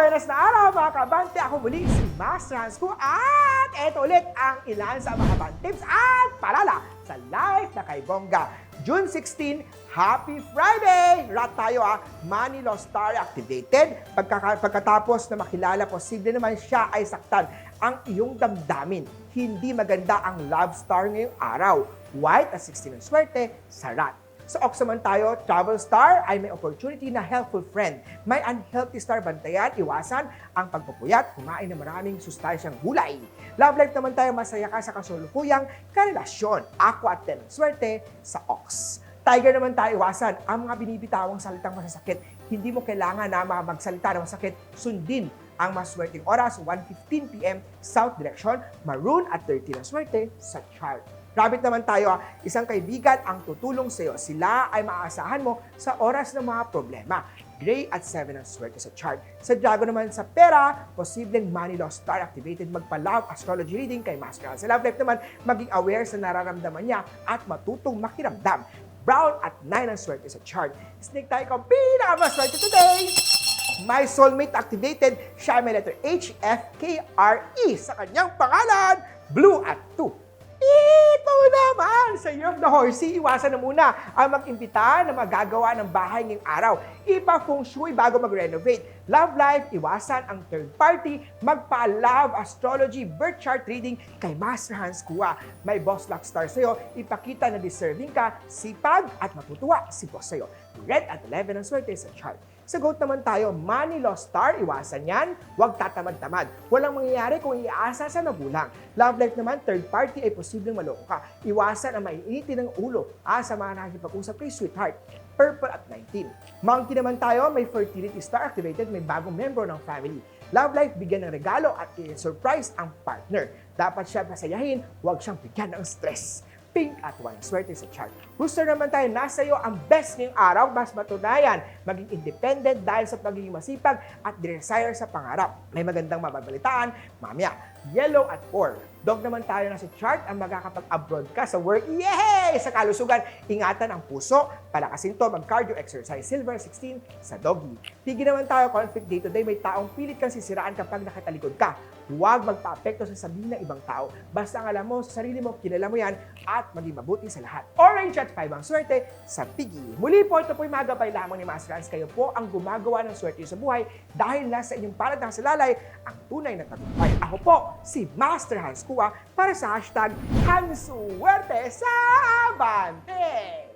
buenas na araw mga kabante. Ako muli si Master Hans ko at eto ulit ang ilan sa mga band tips at palala sa live na kay Bongga. June 16, Happy Friday! Rat tayo ah, Money Law Star activated. Pagkaka- pagkatapos na makilala, posible naman siya ay saktan ang iyong damdamin. Hindi maganda ang love star ngayong araw. White at 16 ang swerte sa rat. Sa Ox naman tayo, Travel Star ay may opportunity na helpful friend. May unhealthy star bantayan, iwasan ang pagpupuyat, kumain ng maraming sustansyang gulay. Love life naman tayo, masaya ka sa kasulukuyang karelasyon. Ako at ten swerte sa Ox. Tiger naman tayo, iwasan ang mga binibitawang salitang masasakit. Hindi mo kailangan na magsalita ng masakit. Sundin ang maswerteng oras, 1.15pm, South Direction, Maroon at 13 ang swerte sa chart. Rabbit naman tayo, ah. isang kaibigan ang tutulong sa iyo. Sila ay maaasahan mo sa oras ng mga problema. Gray at 7 ang swerte sa chart. Sa Dragon naman sa pera, posibleng money law star activated magpa-love astrology reading kay Master. Sa love life naman, maging aware sa nararamdaman niya at matutong makiramdam. Brown at 9 ang swerte sa chart. Snake tayo kung pinakamaswerte today! My soulmate activated, siya ay may letter H, F, K, R, E sa kanyang pangalan, Blue at 2. Ito naman! Sa Year of the Horsey, iwasan na muna ang mag-imbita na magagawa ng bahay ngayong araw. Ipa-feng shui bago mag-renovate. Love life, iwasan ang third party. Magpa-love astrology birth chart reading kay Master Hans Kua. May boss luck star sa'yo, ipakita na deserving ka, sipag at matutuwa si boss sa'yo. Red at 11 ang swerte sa chart. Sa GOAT naman tayo, money lost star, iwasan yan, huwag tatamad-tamad. Walang mangyayari kung iasa sa magulang. Love life naman, third party ay posibleng maloko ka. Iwasan ang maiinitin ng ulo ah, sa mga nakikipag-usap kay sweetheart. Purple at 19. Monkey naman tayo, may fertility star activated, may bagong membro ng family. Love life, bigyan ng regalo at i-surprise ang partner. Dapat siya pasayahin, huwag siyang bigyan ng stress pink at walang swerte sa chart. Booster naman tayo, nasa iyo ang best ngayong araw, mas matunayan, maging independent dahil sa pagiging masipag at desire sa pangarap. May magandang mababalitaan, mamaya. Yellow at 4. Dog naman tayo na sa chart ang magkakapag-abroad ka sa work. Yay! Sa kalusugan, ingatan ang puso, palakasin to, mag-cardio exercise. Silver 16 sa doggy. Pigi naman tayo, conflict day to day, may taong pilit kang sisiraan kapag nakatalikod ka. Huwag magpa-apekto sa sabihin ng ibang tao. Basta ang alam mo sa sarili mo, kilala mo yan, at maging mabuti sa lahat. Orange at 5 ang swerte sa Piggy. Muli po, ito po'y magabay lamang ni Master Hans. Kayo po ang gumagawa ng swerte sa buhay dahil nasa inyong palad ng salalay ang tunay na tagumpay. Ako po, si Master Hans Kua para sa hashtag Hansuwerte sa Abante!